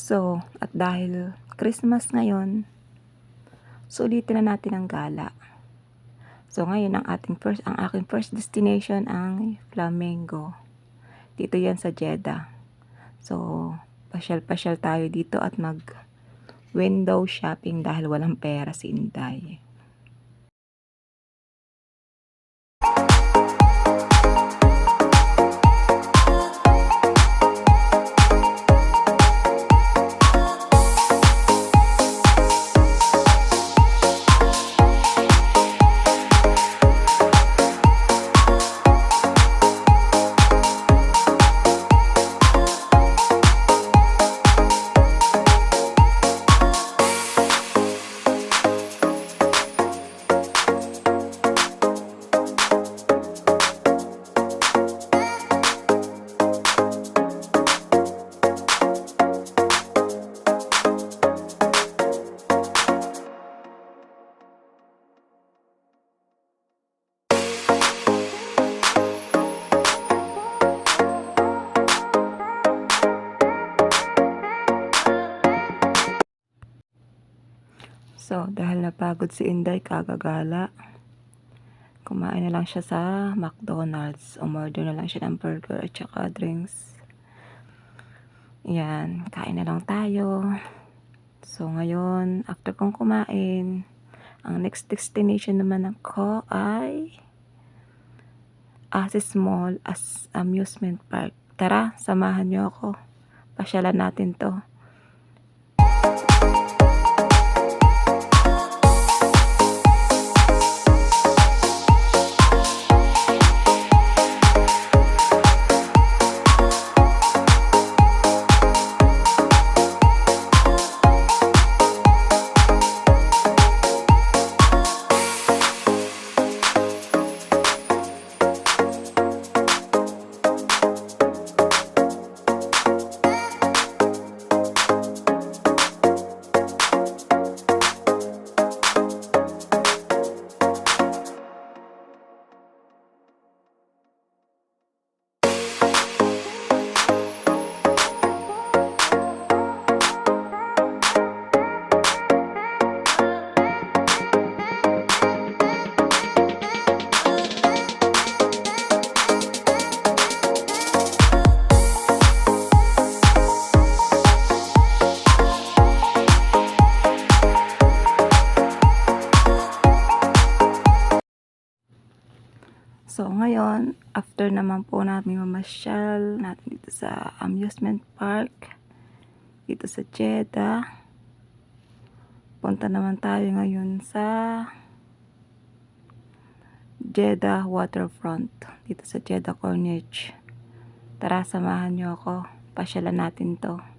So, at dahil Christmas ngayon, sulitin na natin ang gala. So, ngayon ang ating first, ang aking first destination ang Flamengo. Dito yan sa Jeddah. So, pasyal-pasyal tayo dito at mag window shopping dahil walang pera si Inday. So, dahil napagod si Inday kagagala, kumain na lang siya sa McDonald's. Umorder na lang siya ng burger at saka drinks. Yan, kain na lang tayo. So, ngayon, after kong kumain, ang next destination naman ako ay Asis Mall as Amusement Park. Tara, samahan niyo ako. Pasyalan natin to. So, ngayon, after naman po namin mamasyal natin dito sa amusement park, dito sa Jeddah, punta naman tayo ngayon sa Jeddah Waterfront, dito sa Jeddah Corniche. Tara, samahan niyo ako. Pasyalan natin to.